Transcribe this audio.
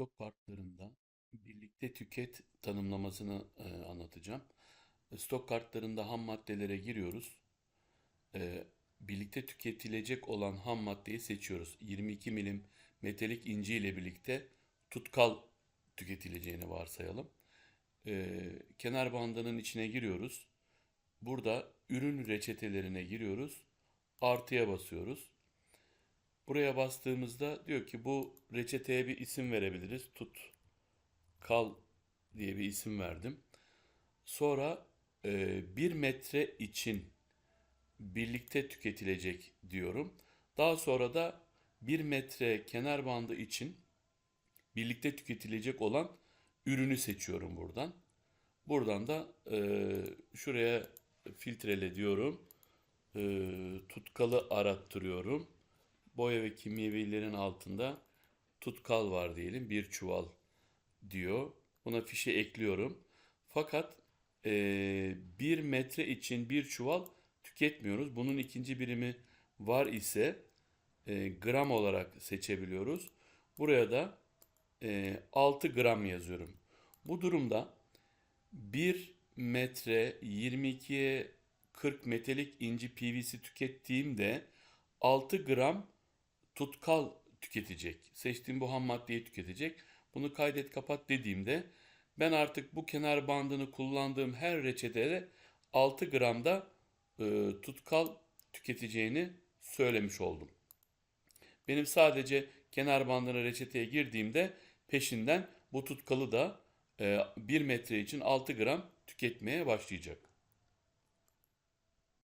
stok kartlarında birlikte tüket tanımlamasını e, anlatacağım. E, Stok kartlarında ham maddelere giriyoruz. E, birlikte tüketilecek olan ham maddeyi seçiyoruz. 22 milim metalik inci ile birlikte tutkal tüketileceğini varsayalım. E, kenar bandının içine giriyoruz. Burada ürün reçetelerine giriyoruz. Artıya basıyoruz. Buraya bastığımızda diyor ki bu reçeteye bir isim verebiliriz. Tut kal diye bir isim verdim. Sonra e, bir metre için birlikte tüketilecek diyorum. Daha sonra da bir metre kenar bandı için birlikte tüketilecek olan ürünü seçiyorum buradan. Buradan da e, şuraya filtrele diyorum. E, tutkalı arattırıyorum. Boya ve kimyevilerin altında tutkal var diyelim. Bir çuval diyor. Buna fişe ekliyorum. Fakat e, bir metre için bir çuval tüketmiyoruz. Bunun ikinci birimi var ise e, gram olarak seçebiliyoruz. Buraya da e, 6 gram yazıyorum. Bu durumda 1 metre 22'ye 40 metalik inci PVC tükettiğimde 6 gram tutkal tüketecek. Seçtiğim bu ham maddeyi tüketecek. Bunu kaydet kapat dediğimde ben artık bu kenar bandını kullandığım her reçetede 6 gramda e, tutkal tüketeceğini söylemiş oldum. Benim sadece kenar bandına reçeteye girdiğimde peşinden bu tutkalı da e, 1 metre için 6 gram tüketmeye başlayacak.